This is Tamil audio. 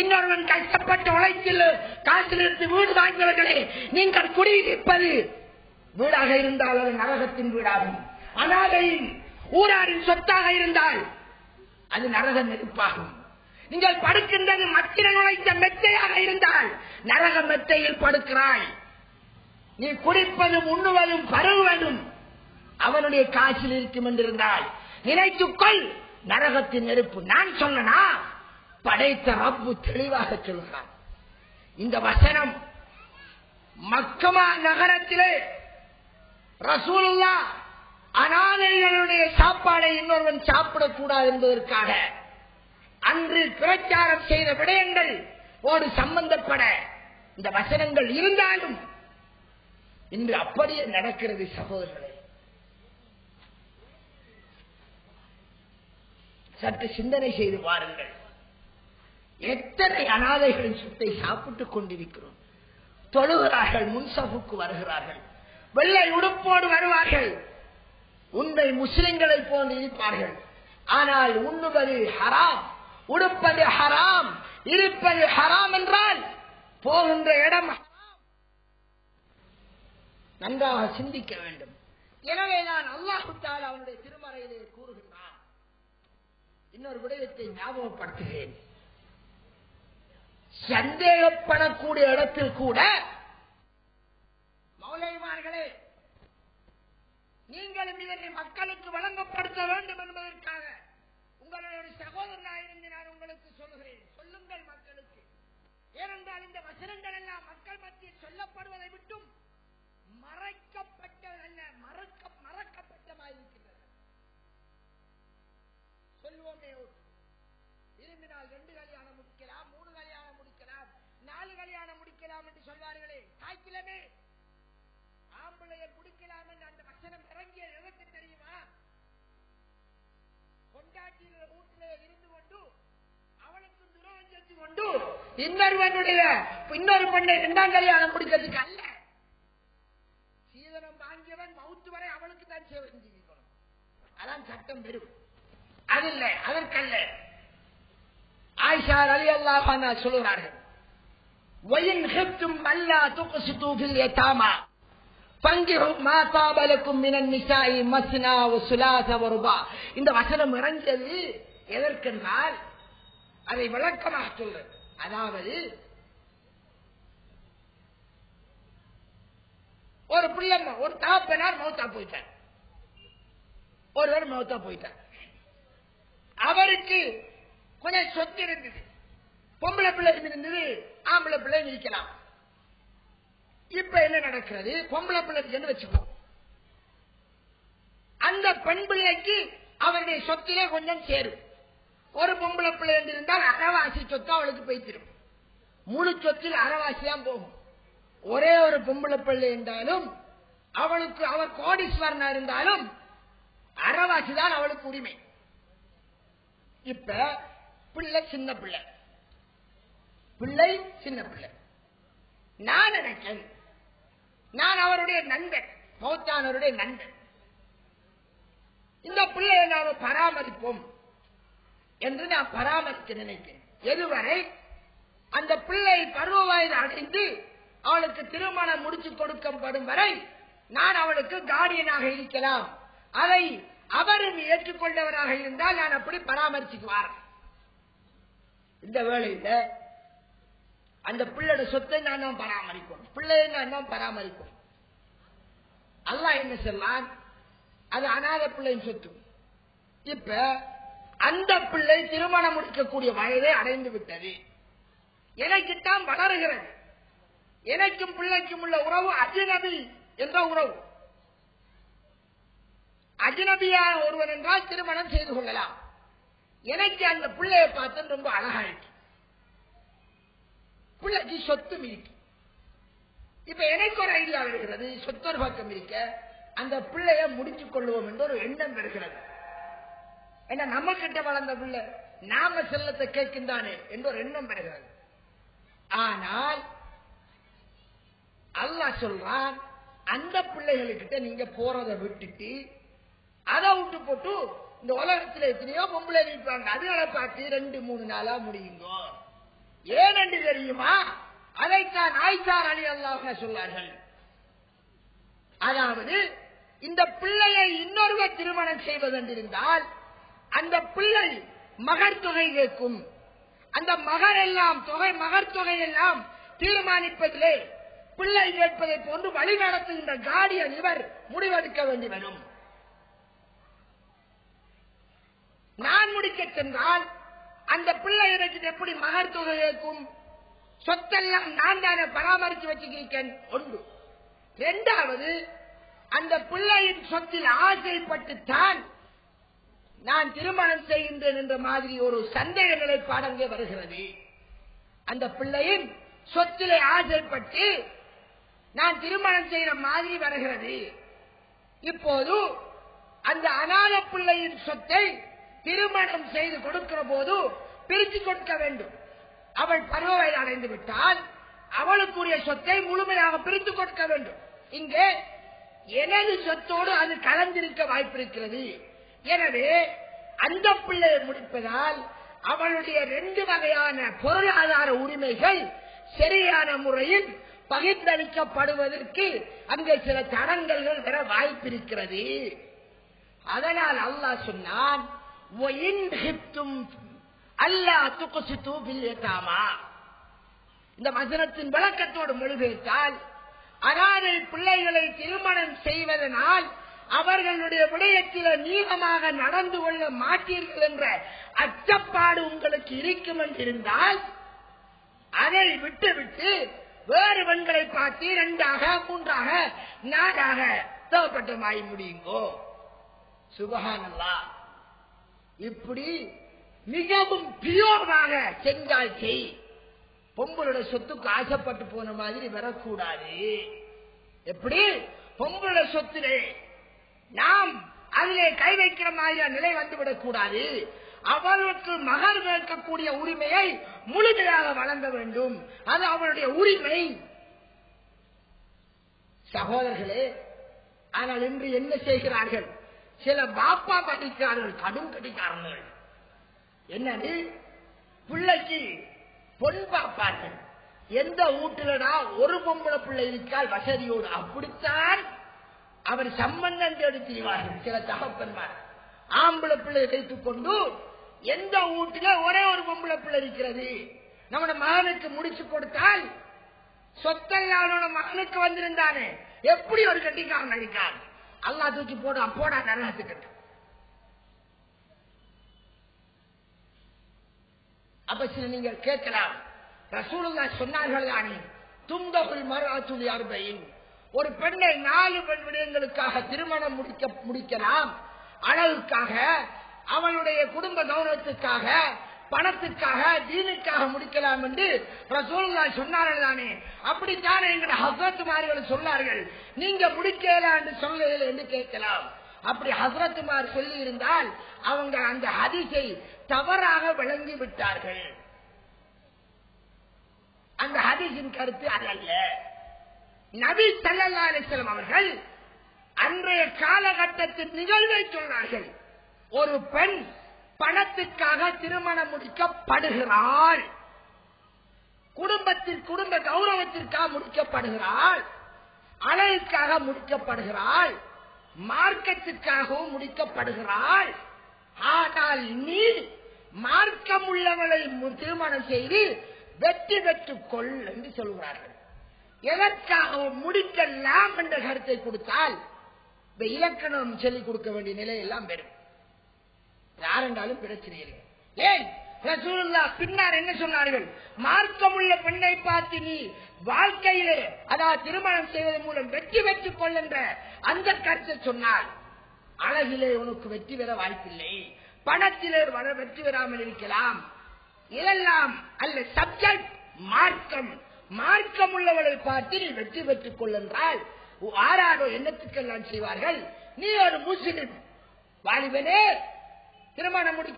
இன்னொருவன் கஷ்டப்பட்டு உழைத்தில் காசிலிருந்து வீடு வாங்கியவர்களே நீங்கள் குடியிருப்பது வீடாக இருந்தால் அது நரகத்தின் வீடாகும். அனாதையின் ஊராரின் சொத்தாக இருந்தால் அது நரக நெருப்பாகும். நீங்கள் படுக்கின்றது மத்திர நுழைத்த மெத்தையாக இருந்தால் நரக மெத்தையில் படுக்கிறாய். நீ குடிப்பதும் உண்ணுவதும் பருகுவதும் அவனுடைய காசில் இருக்கும் என்றிருந்தால் நினைத்துக்கொள் நரகத்தின் நெருப்பு. நான் சொன்னா படைத்த ரப்பு தெளிவாக சொல்கிறார் இந்த வசனம் மக்கமா நகரத்திலே ரசூலுல்லா அனாதைகளுடைய சாப்பாடை இன்னொருவன் சாப்பிடக்கூடாது என்பதற்காக அன்று பிரச்சாரம் செய்த விடயங்கள் ஓடு சம்பந்தப்பட இந்த வசனங்கள் இருந்தாலும் இன்று அப்படியே நடக்கிறது சகோதரர்களே. சற்று சிந்தனை செய்து பாருங்கள். எத்தனை அனாதைகளின் சொத்தை சாப்பிட்டுக் கொண்டிருக்கிறோம்? தொழுகிறார்கள் முன்சபுக்கு வருகிறார்கள். வெள்ளை உடுப்போடு வருவார்கள். உண்மை முஸ்லிம்களை போன்று இருப்பார்கள். ஆனால் உண்ணுவது ஹராம் உடுப்பது ஹராம் இருப்பது ஹராம் என்றால் போகின்ற இடம் ஹராம். நன்றாக சிந்திக்க வேண்டும். எனவே நான் அல்லாஹுத்தால் அவனுடைய திருமறையிலே கூறுகின்றான். இன்னொரு விடயத்தை ஞாபகப்படுத்துகிறேன். சந்தேகப்படக்கூடிய இடத்தில் கூட மௌலைமார்களே நீங்களும் இதனை மக்களுக்கு வழங்கப்படுத்த வேண்டும் என்பதற்காக உங்களுடைய ஒரு சகோதரனாக இருந்து நான் உங்களுக்கு சொல்லுகிறேன். சொல்லுங்கள் மக்களுக்கு. ஏனென்றால் இந்த வசனங்கள் எல்லாம் மக்கள் மத்தியில் சொல்லப்படுவதை விட்டும் மறைக்கப்பட்டதல்ல மறக்க மறக்கப்பட்டமாயிருக்கின்றன சொல்லுவோமே சொல்வார்களே காய்க்கிலமே ஆம்பளைய குடிக்கலாம் என்று அந்த வசனம் இறங்கிய நிலத்து தெரியுமா? கொண்டாட்டியில வீட்டிலே இருந்து கொண்டு அவனுக்கு துரோகம் செஞ்சு கொண்டு இன்னொருவனுடைய இன்னொரு பெண்ணை இரண்டாம் கல்யாணம் முடிக்கிறதுக்கு அல்ல. சீதனம் வாங்கியவன் மவுத்து வரை அவளுக்கு தான் சேவை செஞ்சிருக்கணும் அதான் சட்டம் பெரும் அது இல்லை அதற்கல்ல. ஆயிஷா அலி அல்லாஹ் சொல்லுகிறார்கள் وَإِنْ خِفْتُمْ أَلَّا تُقْسِطُوا فِي الْيَتَامَى فَانكِحُوا مَا طَابَ لَكُم مِّنَ النِّسَاءِ مَثْنَى وَثُلَاثَ وَرُبَاعَ இந்த வசனம் இறங்கியது எதற்கென்றால் அதை விளக்கமாக சொல்றது அதாவது ஒரு பிள்ளை ஒரு தாப்பனார் மௌத்தா போயிட்டார் ஒருவர் மௌத்தா போயிட்டார் அவருக்கு கொஞ்சம் சொத்து இருந்தது பொம்பளை பிள்ளையும் இருந்தது ஆம்பளை பிள்ளை இருக்கலாம். இப்ப என்ன நடக்கிறது? பொம்பளை பிள்ளைக்கு வச்சுக்கோ அந்த பெண் பிள்ளைக்கு அவருடைய சொத்திலே கொஞ்சம் சேரும் ஒரு பொம்பளை பிள்ளை என்று இருந்தால் அறவாசி சொத்து அவளுக்கு போய்த்திரும் முழு சொத்தில் அறவாசி தான் போகும். ஒரே ஒரு பொம்பளை பிள்ளை என்றாலும் அவளுக்கு அவர் கோடீஸ்வரனா இருந்தாலும் அறவாசி தான் அவளுக்கு உரிமை. இப்ப பிள்ளை சின்ன பிள்ளை. பிள்ளை சின்ன பிள்ளை. நான் நினைக்கிறேன் நான் அவருடைய நண்பன் மௌத்தானவருடைய நண்பன். இந்த பிள்ளையை நாம பராமரிப்போம் என்று நான் பராமரிக்க நினைக்கிறேன். எதுவரை? அந்த பிள்ளை பருவ வயது அடைந்து அவளுக்கு திருமணம் முடிச்சு கொடுக்கப்படும் வரை நான் அவளுக்கு கார்டியனாக இருக்கலாம். அதை அவரும் ஏற்றுக்கொண்டவராக இருந்தால் நான் அப்படி பராமரிச்சுக்குவார். இந்த வேளையில அந்த பிள்ளையோட சொத்தை நான் தான் பராமரிக்கும் பிள்ளையை நான் தான் பராமரிக்கும் அல்லாஹ் என்ன சொல்லான் அது அநாத பிள்ளையின் சொத்து. இப்ப அந்த பிள்ளை திருமணம் முடிக்கக்கூடிய வயதை அடைந்து விட்டது. எனக்குத்தான் வளருகிறது. எனக்கும் பிள்ளைக்கும் உள்ள உறவு அஜினபி என்ற உறவு. அஜினபியான ஒருவன் என்றால் திருமணம் செய்து கொள்ளலாம். எனக்கு அந்த பிள்ளையை பார்த்து ரொம்ப அழகாயிட்டு பிள்ளைக்கு சொத்தும் இருக்கு இப்ப எனக்கு ஒரு ஐடியா வருகிறது சொத்தொரு பக்கம் இருக்க அந்த பிள்ளைய முடிச்சு கொள்வோம் என்று ஒரு எண்ணம் வருகிறது. ஏன்னா நம்ம கிட்ட வளர்ந்த பிள்ளை நாம செல்லத்தை கேட்கின்றானே என்று ஒரு எண்ணம் வருகிறது. ஆனால் அல்லாஹ் சொல்றான் அந்த பிள்ளைகளுக்கிட்ட நீங்க போறதை விட்டுட்டு அதை விட்டு போட்டு இந்த உலகத்துல எத்தனையோ பொம்பளை நிற்பாங்க அதுகளை பார்த்து ரெண்டு மூணு நாளா முடியுங்க. ஏன் என்று தெரியுமா? அதைத்தான் ஆய்சார் அலி அல்லாஹ் சொன்னார்கள் அதாவது இந்த பிள்ளையை இன்னொருவர் திருமணம் செய்வதென்றிருந்தால் அந்த பிள்ளை மகர் தொகை கேட்கும். அந்த மகர் எல்லாம் தொகை மகர் தொகை எல்லாம் தீர்மானிப்பதிலே பிள்ளை கேட்பதை போன்று வழி நடத்துகின்ற கார்டியன் இவர் முடிவெடுக்க வேண்டி வரும் நான் முடிக்க சென்றால் அந்த பிள்ளை எனக்கு எப்படி மகர் தொகை கேட்கும்? சொத்தெல்லாம் நான் தானே பராமரித்து வச்சுக்கிறேன் ஒன்று. இரண்டாவது அந்த பிள்ளையின் சொத்தில் ஆசைப்பட்டுத்தான் நான் திருமணம் செய்கின்றேன் என்ற மாதிரி ஒரு சந்தேக நிலைப்பாடு அங்கே வருகிறது. அந்த பிள்ளையின் சொத்திலே ஆசைப்பட்டு நான் திருமணம் செய்கிற மாதிரி வருகிறது. இப்போது அந்த அநாத பிள்ளையின் சொத்தை திருமணம் செய்து கொடுக்கிற போது பிரித்து கொடுக்க வேண்டும். அவள் பருவ வயது அடைந்து விட்டால் அவளுக்குரிய சொத்தை முழுமையாக பிரித்து கொடுக்க வேண்டும். இங்கே எனது சொத்தோடு அது கலந்திருக்க வாய்ப்பிருக்கிறது. எனவே அந்த பிள்ளையை முடிப்பதால் அவளுடைய ரெண்டு வகையான பொருளாதார உரிமைகள் சரியான முறையில் பகிர்ந்தளிக்கப்படுவதற்கு அங்கே சில தடங்கல்கள் பெற வாய்ப்பிருக்கிறது. அதனால் அல்லாஹ் சொன்னான் இந்த வசனத்தின் விளக்கத்தோடு மொழிபெயர்த்தால் அனாதை பிள்ளைகளை திருமணம் செய்வதனால் அவர்களுடைய விடயத்தில் நீளமாக நடந்து கொள்ள மாட்டீர்கள் என்ற அச்சப்பாடு உங்களுக்கு இருக்கும் என்றிருந்தால் அதை விட்டுவிட்டு வேறு பெண்களை பார்த்து இரண்டாக மூன்றாக நாடாக தேவைப்பட்டமாய் முடியுங்கோ. சுபகானல்லா. இப்படி மிகவும் பியோராக செஞ்சால் செய். பொம்பளோட சொத்துக்கு ஆசைப்பட்டு போன மாதிரி வரக்கூடாது. எப்படி? பொம்பளோட சொத்திலே நாம் அதிலே கை வைக்கிற மாதிரியான நிலை வந்துவிடக் கூடாது. அவளுக்கு மகர் கேட்கக்கூடிய உரிமையை முழுமையாக வழங்க வேண்டும். அது அவளுடைய உரிமை. சகோதரர்களே ஆனால் இன்று என்ன செய்கிறார்கள்? சில பாப்பா கட்டிக்காரர்கள் கடும் கட்டிக்காரர்கள். என்னது? பிள்ளைக்கு பொன் பார்ப்பார்கள் எந்த வீட்டுலடா ஒரு பொம்பளை பிள்ளை இருக்கால் வசதியோடு அப்படித்தான் அவர் சம்பந்தம் தேடி செய்வார்கள் சில தகப்பன்மார். ஆம்பளை பிள்ளை வைத்துக் கொண்டு எந்த வீட்டுல ஒரே ஒரு பொம்பளை பிள்ளை இருக்கிறது? நம்ம மகனுக்கு முடிச்சு கொடுத்தால் சொத்தல்லானோட மகனுக்கு வந்திருந்தானே? எப்படி ஒரு கட்டிக்காரன் இருக்கான் அல்லா தூக்கி போடா போடா நரகத்துக்கு அப்ப சில நீங்கள் கேட்கலாம் ரசூலுல்லா சொன்னார்கள் தானே துந்தகுல் மராத்துல் அர்பையின் ஒரு பெண்ணை நாலு பெண் விடயங்களுக்காக திருமணம் முடிக்க முடிக்கலாம். அழகுக்காக அவளுடைய குடும்ப கௌரவத்துக்காக பணத்துக்காக தீனுக்காக முடிக்கலாம் என்று ரசூலுல்லா சொன்னார்கள் தானே. அப்படித்தானே எங்கள் ஹசரத்துமார்கள் சொன்னார்கள். நீங்க முடிக்கலாம் என்று சொன்னதில் என்று கேட்கலாம். அப்படி ஹசரத்துமார் சொல்லி இருந்தால் அவங்க அந்த ஹதிசை தவறாக விளங்கி விட்டார்கள். அந்த ஹதீஸின் கருத்து அதல்ல. நபி சல்லா அலிஸ்லாம் அவர்கள் அன்றைய காலகட்டத்தின் நிகழ்வை சொன்னார்கள். ஒரு பெண் பணத்துக்காக திருமணம் முடிக்கப்படுகிறாள். குடும்பத்தில் குடும்ப கௌரவத்திற்காக முடிக்கப்படுகிறாள். அழகுக்காக முடிக்கப்படுகிறாள். மார்க்கத்திற்காகவும் முடிக்கப்படுகிறாள். ஆனால் நீ மார்க்கம் உள்ளவளை திருமணம் செய்து வெற்றி பெற்றுக் கொள் என்று சொல்கிறார்கள். எதற்காக முடிக்கலாம் என்ற கருத்தை கொடுத்தால் இந்த இலக்கணம் சொல்லிக் கொடுக்க வேண்டிய நிலை எல்லாம் பெறும். யாரென்றாலும் பிரச்சனை ஏன் ரசூலுல்லா பின்னால் என்ன சொன்னார்கள்? மார்க்கமுள்ள பெண்ணை பார்த்து நீ வாழ்க்கையிலே அதாவது திருமணம் செய்வதன் மூலம் வெற்றி பெற்றுக் கொள்ளுன்ற அந்த கருத்தை சொன்னால் அழகிலே உனக்கு வெற்றி பெற வாய்ப்பில்லை. பணத்திலே வர வெற்றி பெறாமல் இருக்கலாம். இதெல்லாம் அல்ல சப்ஜெக்ட் மார்க்கம். மார்க்கம் உள்ளவளை பார்த்து நீ வெற்றி பெற்றுக் கொள் ஆறாரோ எண்ணத்துக்கெல்லாம் செய்வார்கள். நீ ஒரு முஸ்லிம். வாலிபனே திருமணம் முடி